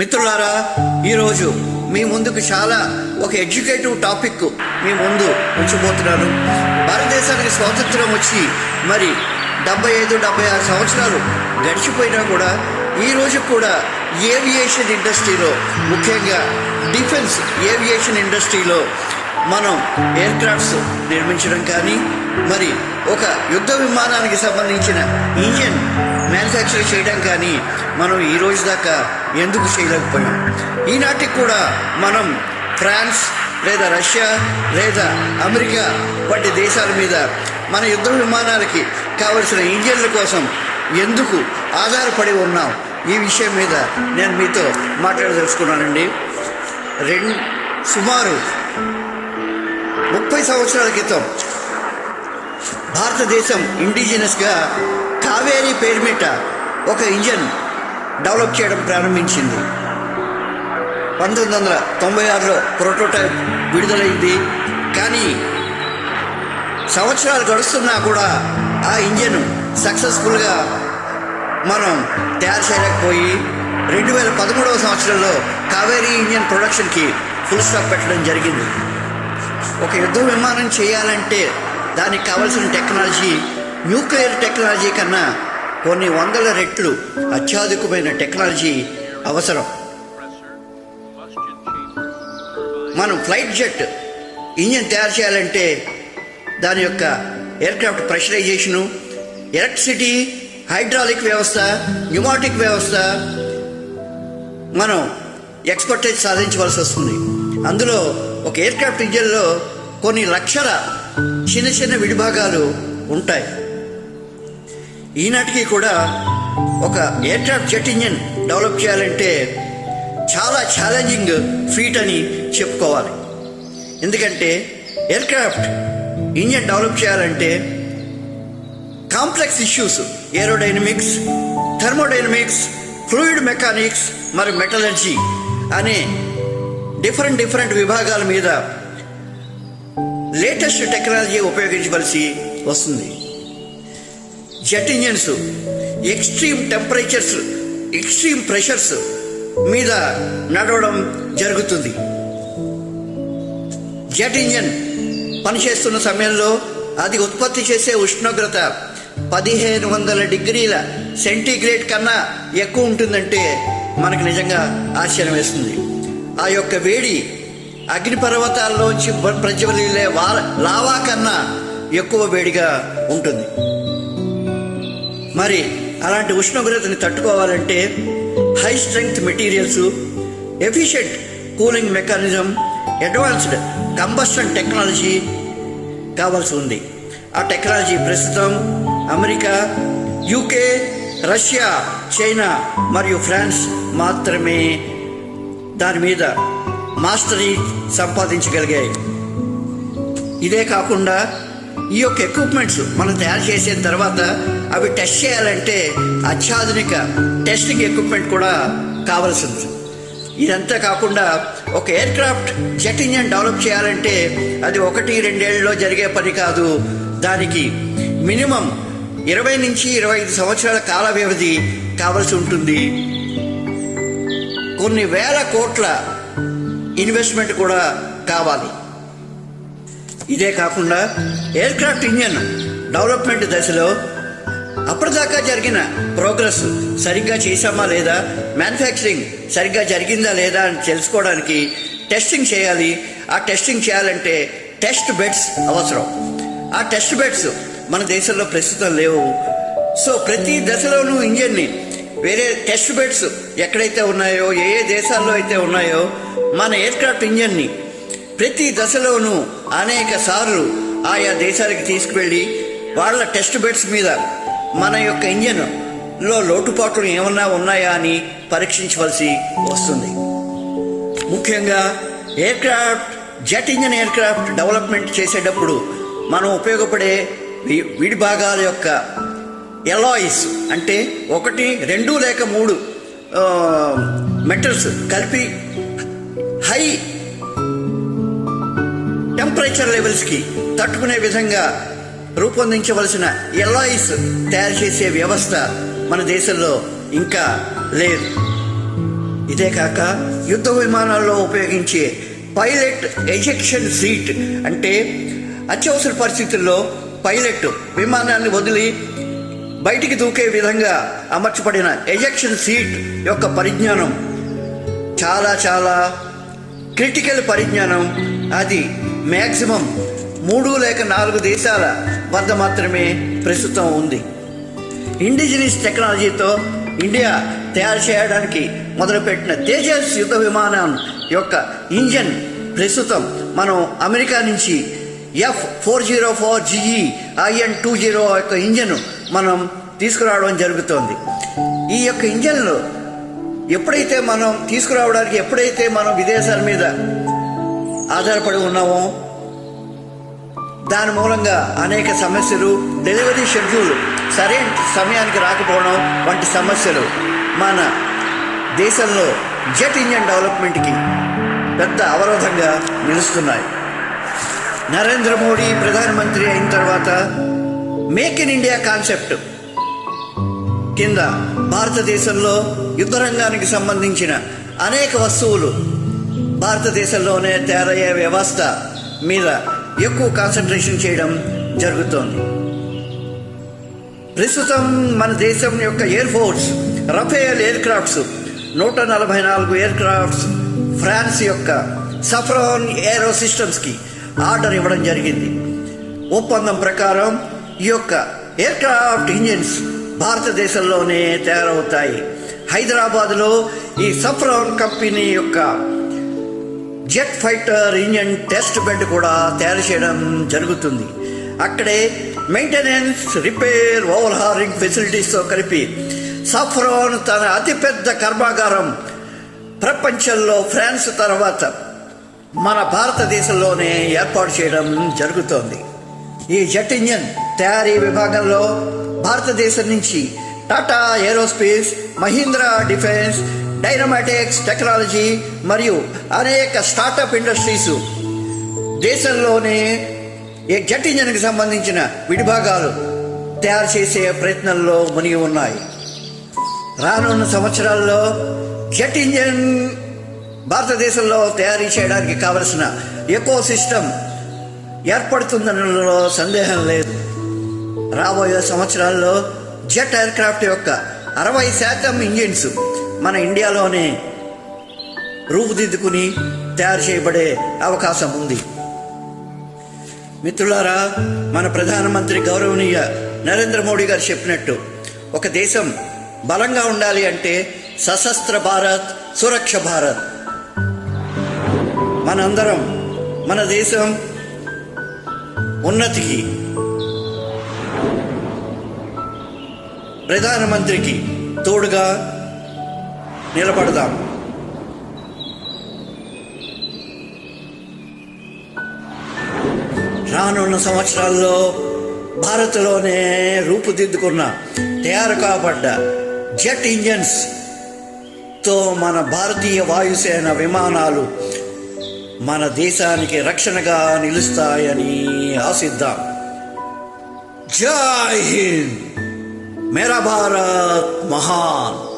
మిత్రులారా ఈరోజు మీ ముందుకు చాలా ఒక ఎడ్యుకేటివ్ టాపిక్ మీ ముందు ఉంచబోతున్నారు భారతదేశానికి స్వాతంత్రం వచ్చి మరి డెబ్బై ఐదు డెబ్బై ఆరు సంవత్సరాలు గడిచిపోయినా కూడా ఈరోజు కూడా ఏవియేషన్ ఇండస్ట్రీలో ముఖ్యంగా డిఫెన్స్ ఏవియేషన్ ఇండస్ట్రీలో మనం ఎయిర్ క్రాఫ్ట్స్ నిర్మించడం కానీ మరి ఒక యుద్ధ విమానానికి సంబంధించిన ఇంజిన్ మ్యానుఫ్యాక్చర్ చేయడం కానీ మనం ఈ రోజు దాకా ఎందుకు చేయలేకపోయాం? ఈనాటికి కూడా మనం ఫ్రాన్స్ లేదా రష్యా లేదా అమెరికా వంటి దేశాల మీద మన యుద్ధ విమానాలకి కావలసిన ఇంజన్ల కోసం ఎందుకు ఆధారపడి ఉన్నాం? ఈ విషయం మీద నేను మీతో మాట్లాడదలుచుకున్నానండి. రెండు సుమారు ముప్పై సంవత్సరాల క్రితం భారతదేశం ఇండిజినస్గా కావేరీ పేరు మీద ఒక ఇంజన్ డెవలప్ చేయడం ప్రారంభించింది. పంతొమ్మిది వందల తొంభై ఆరులో ప్రోటోటైప్ విడుదలైంది. కానీ సంవత్సరాలు గడుస్తున్నా కూడా ఆ ఇంజన్ సక్సెస్ఫుల్గా మనం తయారు చేయలేకపోయి రెండు వేల పదమూడవ సంవత్సరంలో కావేరీ ఇంజన్ ప్రొడక్షన్కి ఫుల్ స్టాప్ పెట్టడం జరిగింది. ఒక యుద్ధ విమానం చేయాలంటే దానికి కావలసిన టెక్నాలజీ న్యూక్లియర్ టెక్నాలజీ కన్నా కొన్ని వందల రెట్లు అత్యాధునికమైన టెక్నాలజీ అవసరం. మనం ఫ్లైట్ జెట్ ఇంజిన్ తయారు చేయాలంటే దాని యొక్క ఎయిర్క్రాఫ్ట్ ప్రెషరైజేషను ఎలక్ట్రిసిటీ హైడ్రాలిక్ వ్యవస్థ న్యూమాటిక్ వ్యవస్థ మనం ఎక్స్పర్టైజ్ సాధించవలసి వస్తుంది. అందులో ఒక ఎయిర్క్రాఫ్ట్ ఇంజిన్లో కొన్ని లక్షల చిన్న చిన్న విడిభాగాలు ఉంటాయి. ఈనాటికి కూడా ఒక ఎయిర్క్రాఫ్ట్ జెట్ ఇంజిన్ డెవలప్ చేయాలంటే చాలా ఛాలెంజింగ్ ఫీట్ అని చెప్పుకోవాలి. ఎందుకంటే ఎయిర్క్రాఫ్ట్ ఇంజిన్ డెవలప్ చేయాలంటే complex issues aerodynamics thermodynamics fluid mechanics మరియు మెటలర్జీ అనే డిఫరెంట్ డిఫరెంట్ విభాగాల మీద లేటెస్ట్ టెక్నాలజీ ఉపయోగించవలసి వస్తుంది. Jet engines extreme temperatures extreme pressures మీద నడవడం జరుగుతుంది. జెట్ ఇంజన్ పనిచేస్తున్న సమయంలో అది ఉత్పత్తి చేసే ఉష్ణోగ్రత పదిహేను వందల డిగ్రీల సెంటీగ్రేడ్ కన్నా ఎక్కువ ఉంటుందంటే మనకు నిజంగా ఆశ్చర్యం వేస్తుంది. ఆ యొక్క వేడి అగ్నిపర్వతాల్లోంచి ప్రజ్వలిలే వా- లావా కన్నా ఎక్కువ వేడిగా ఉంటుంది. మరి అలాంటి ఉష్ణోగ్రతని తట్టుకోవాలంటే high strength materials efficient cooling mechanism advanced combustion technology కావాల్సి ఉంది. ఆ టెక్నాలజీ ప్రస్తుతం అమెరికా యూకే రష్యా చైనా మరియు ఫ్రాన్స్ మాత్రమే దాని మీద మాస్టరీ సంపాదించగలిగాయి. ఇదే కాకుండా ఈ యొక్క ఎక్విప్మెంట్స్ మనం తయారు చేసిన తర్వాత అవి టెస్ట్ చేయాలంటే అత్యాధునిక టెస్టింగ్ ఎక్విప్మెంట్ కూడా కావాల్సింది. ఇదంతా కాకుండా ఒక aircraft jet engine develop చేయాలంటే అది ఒకటి రెండేళ్ళలో జరిగే పని కాదు. దానికి మినిమం ఇరవై నుంచి ఇరవై ఐదు సంవత్సరాల కాల వ్యవధి కావాల్సి ఉంటుంది. కొన్ని వేల కోట్ల ఇన్వెస్ట్మెంట్ కూడా కావాలి. ఇదే కాకుండా ఎయిర్ క్రాఫ్ట్ ఇంజన్ డెవలప్మెంట్ దశలో అప్పటిదాకా జరిగిన ప్రోగ్రెస్ సరిగ్గా చేశామా లేదా మ్యానుఫ్యాక్చరింగ్ సరిగ్గా జరిగిందా లేదా అని తెలుసుకోవడానికి టెస్టింగ్ చేయాలి. ఆ టెస్టింగ్ చేయాలంటే టెస్ట్ బెడ్స్ అవసరం. ఆ టెస్ట్ బెడ్స్ మన దేశంలో ప్రస్తుతం లేవు. సో ప్రతి దశలోనూ ఇంజన్ని వేరే టెస్ట్ బెడ్స్ ఎక్కడైతే ఉన్నాయో ఏ ఏ దేశాల్లో అయితే ఉన్నాయో మన ఎయిర్క్రాఫ్ట్ ఇంజన్ని ప్రతి దశలోనూ అనేక సార్లు ఆయా దేశాలకు తీసుకువెళ్ళి వాళ్ళ టెస్ట్ బెడ్స్ మీద మన యొక్క ఇంజన్లో లోటుపాట్లు ఏమన్నా ఉన్నాయా అని పరీక్షించవలసి వస్తుంది. ముఖ్యంగా aircraft jet engine aircraft development చేసేటప్పుడు మనం ఉపయోగపడే విడి భాగాల యొక్క ఎలాయిస్ అంటే ఒకటి రెండు లేక మూడు మెటల్స్ కలిపి హై టెంపరేచర్ లెవెల్స్కి తట్టుకునే విధంగా రూపొందించవలసిన ఎలాయిస్ తయారు చేసే వ్యవస్థ మన దేశంలో ఇంకా లేదు. ఇదే కాక యుద్ధ విమానాల్లో ఉపయోగించే పైలట్ ఎజెక్షన్ సీట్ అంటే అత్యవసర పరిస్థితుల్లో పైలట్ విమానాన్ని వదిలి బయటికి దూకే విధంగా అమర్చబడిన ఎజెక్షన్ సీట్ యొక్క పరిజ్ఞానం. చాలా చాలా క్రిటికల్ పరిజ్ఞానం. అది మ్యాక్సిమం మూడు లేక నాలుగు దేశాల వద్ద మాత్రమే ప్రస్తుతం ఉంది. ఇండిజినస్ టెక్నాలజీతో ఇండియా తయారు చేయడానికి మొదలుపెట్టిన తేజస్ యుద్ధ విమానం యొక్క ఇంజన్ ప్రస్తుతం మనం అమెరికా నుంచి F four zero four GE IN two zero యొక్క ఇంజన్ మనం తీసుకురావడం జరుగుతోంది. ఈ యొక్క ఇంజన్లు ఎప్పుడైతే మనం తీసుకురావడానికి ఎప్పుడైతే మనం విదేశాల మీద ఆధారపడి ఉన్నామో దాని మూలంగా అనేక సమస్యలు డెలివరీ షెడ్యూల్ సరైన సమయానికి రాకపోవడం వంటి సమస్యలు మన దేశంలో జెట్ ఇంజన్ డెవలప్మెంట్కి పెద్ద అవరోధంగా నిలుస్తున్నాయి. నరేంద్ర మోడీ ప్రధానమంత్రి అయిన తర్వాత మేక్ ఇన్ ఇండియా కాన్సెప్ట్. కింద భారతదేశంలో యుద్ధ రంగానికి సంబంధించిన అనేక వస్తువులు భారతదేశంలోనే తయారయ్యే వ్యవస్థ మీద ఎక్కువ కాన్సన్ట్రేషన్ చేయడం జరుగుతోంది. ప్రస్తుతం మన దేశం యొక్క air force Rafale aircrafts నూట నలభై నాలుగు ఎయిర్ క్రాఫ్ట్స్ ఫ్రాన్స్ యొక్క సఫ్రాన్ ఏరో సిస్టమ్స్కి ఆర్డర్ ఇవ్వడం జరిగింది. ఒప్పందం ప్రకారం ఈ యొక్క ఎయిర్ క్రాఫ్ట్ ఇంజిన్స్ భారతదేశంలోనే తయారవుతాయి. హైదరాబాద్లో ఈ సఫ్రాన్ కంపెనీ యొక్క jet fighter engine test bed కూడా తయారు చేయడం జరుగుతుంది. అక్కడే మెయింటెనెన్స్ రిపేర్ ఓవర్ హారింగ్ ఫెసిలిటీస్తో కలిపి సఫ్రాన్ తన అతిపెద్ద కర్మాగారం ప్రపంచంలో ఫ్రాన్స్ తర్వాత మన భారతదేశంలోనే ఏర్పాటు చేయడం జరుగుతోంది. ఈ జెట్ ఇంజన్ తయారీ విభాగంలో భారతదేశం నుంచి Tata aerospace Mahindra defence Dynamatics technology మరియు అనేక స్టార్టప్ ఇండస్ట్రీస్ దేశంలోనే ఈ జెట్ ఇంజన్కి సంబంధించిన విడిభాగాలు తయారు చేసే ప్రయత్నంలో మునిగి ఉన్నాయి. రానున్న సంవత్సరాల్లో జెట్ ఇంజన్ భారతదేశంలో తయారీ చేయడానికి కావలసిన ఎకో సిస్టమ్ ఏర్పడుతుందనలో సందేహం లేదు. రాబోయే సంవత్సరాల్లో జెట్ ఎయిర్క్రాఫ్ట్ యొక్క అరవై శాతం ఇంజిన్స్ మన ఇండియాలోనే రూపుదిద్దుకుని తయారు చేయబడే అవకాశం ఉంది. మిత్రులారా మన ప్రధానమంత్రి గౌరవనీయ నరేంద్ర మోడీ గారు చెప్పినట్టు ఒక దేశం బలంగా ఉండాలి అంటే సశస్త్ర భారత్ సురక్ష భారత్. మనందరం మన దేశం ఉన్నతికి ప్రధానమంత్రికి తోడుగా నిలబడదాం. రానున్న సంవత్సరాల్లో భారత్లోనే రూపుదిద్దుకున్న తయారు కాబడ్డ జెట్ ఇంజన్స్తో మన భారతీయ వాయుసేన విమానాలు మన దేశానికి రక్షణగా నిలుస్తాయని मेरा जय हिंद। मेरा भारत महान।